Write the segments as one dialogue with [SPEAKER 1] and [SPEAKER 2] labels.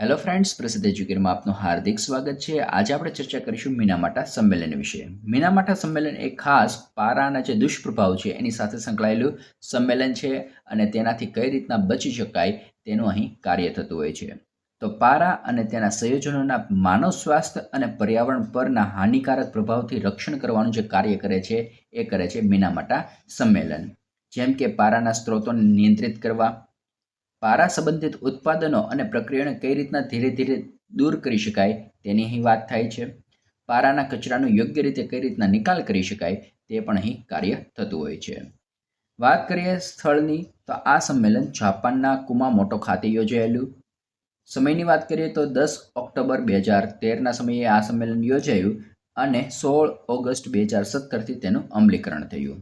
[SPEAKER 1] Hello friends પ્રસિદ્ધ એજ્યુકેરમાં આપનું હાર્દિક સ્વાગત છે. આજે આપણે ચર્ચા કરીશું મીનામાટા સંમેલન વિશે. મીનામાટા સંમેલન એ ખાસ પારાના જે દુષ્પ્રભાવ છે, એની સાથે સંકળાયેલું સંમેલન છે અને તેનાથી કઈ રીતના બચી શકાય તેનું અહીં કાર્ય થતું હોય છે. તો પારા અને તેના સંયોજનોના માનવ સ્વાસ્થ્ય અને પર્યાવરણ પરના હાનિકારક પ્રભાવથી રક્ષણ કરવાનું જે કાર્ય કરે છે, એ કરે છે મીનામાટા સંમેલન. જેમ કે પારાના સ્ત્રોતોને નિયંત્રિત કરવા પારા સંબંધિત ઉત્પાદનો અને પ્રક્રિયાને કઈ રીતના ધીરે ધીરે દૂર કરી શકાય તેની અહીં વાત થાય છે. પારાના કચરાનો યોગ્ય રીતે કઈ રીતના નિકાલ કરી શકાય તે પણ અહીં કાર્ય થતું હોય છે. વાત કરીએ સ્થળની, તો આ સંમેલન જાપાનના કુમામોટો ખાતે યોજાયેલું. સમયની વાત કરીએ તો દસ ઓક્ટોબર બે હજાર તેરના સમયે આ સંમેલન યોજાયું અને સોળ ઓગસ્ટ બે હજાર સત્તરથી તેનું અમલીકરણ થયું.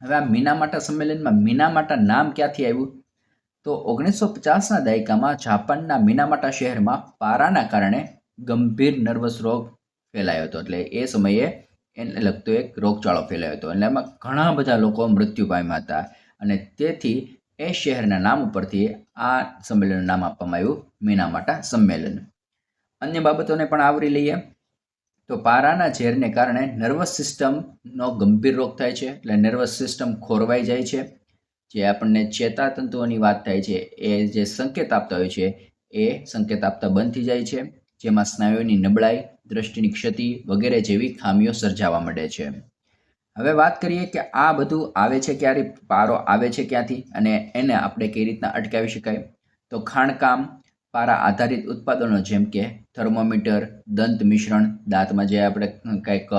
[SPEAKER 1] હવે આ મીનામાટા સંમેલનમાં મીનામાટા નામ ક્યાંથી આવ્યું? તો ઓગણીસો પચાસના દાયકામાં જાપાનના મિનામાટા શહેરમાં પારાના કારણે ગંભીર નર્વસ રોગ ફેલાયો હતો. એટલે એ સમયે એને લગતો એક રોગચાળો ફેલાયો હતો. એટલે એમાં ઘણા બધા લોકો મૃત્યુ પામ્યા હતા. અને તેથી એ શહેરના નામ ઉપરથી આ સંમેલનનું નામ આપવામાં આવ્યું, મીનામાટા સંમેલન. અન્ય બાબતોને પણ આવરી લઈએ. તો પારાના ઝેરને કારણે નર્વસ સિસ્ટમનો ગંભીર રોગ થાય છે. એટલે નર્વસ સિસ્ટમ ખોરવાઈ જાય છે. જે આપણને ચેતાતંતુઓની વાત થાય છે, એ જે સંકેત આપતા હોય છે, એ સંકેત આપતા બંધ થઈ જાય છે, જેમાં સ્નાયુઓની નબળાઈ, દ્રષ્ટિની ક્ષતિ વગેરે જેવી ખામીઓ સર્જાવા માંડે છે. હવે વાત કરીએ કે આ બધું આવે છે ક્યારે, પારો આવે છે ક્યાંથી અને એને આપણે કઈ રીતના અટકાવી શકાય? તો ખાણકામ, પારા આધારિત ઉત્પાદનો જેમ કે થર્મોમીટર, દંત મિશ્રણ, દાંતમાં જે આપણે કંઈક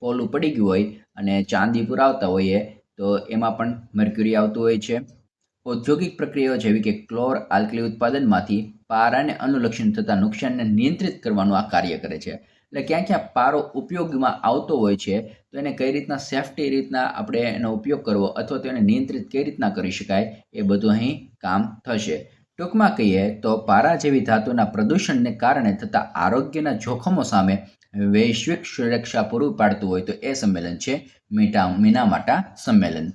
[SPEAKER 1] પોલું પડી ગયું હોય અને ચાંદી પુરાવતા હોઈએ તો એમાં પણ મર્ક્યુરી આવતું હોય છે. ઔદ્યોગિક પ્રક્રિયાઓ જેવી કે ક્લોર આલ્કલી ઉત્પાદનમાંથી પારાને અનુલક્ષણ થતા નુકસાનને નિયંત્રિત કરવાનું આ કાર્ય કરે છે. એટલે ક્યાં ક્યાં પારો ઉપયોગમાં આવતો હોય છે, તો એને કઈ રીતના સેફટી રીતના આપણે એનો ઉપયોગ કરવો અથવા તો એને નિયંત્રિત કઈ રીતના કરી શકાય, એ બધું અહીં કામ થશે. ટૂંકમાં કહીએ તો પારા જેવી ધાતુના પ્રદૂષણને કારણે થતા આરોગ્યના જોખમો સામે વૈશ્વિક સુરક્ષા પૂરું પાડતું હોય તો એ સંમેલન છે મીટા મીનામાટા સંમેલન.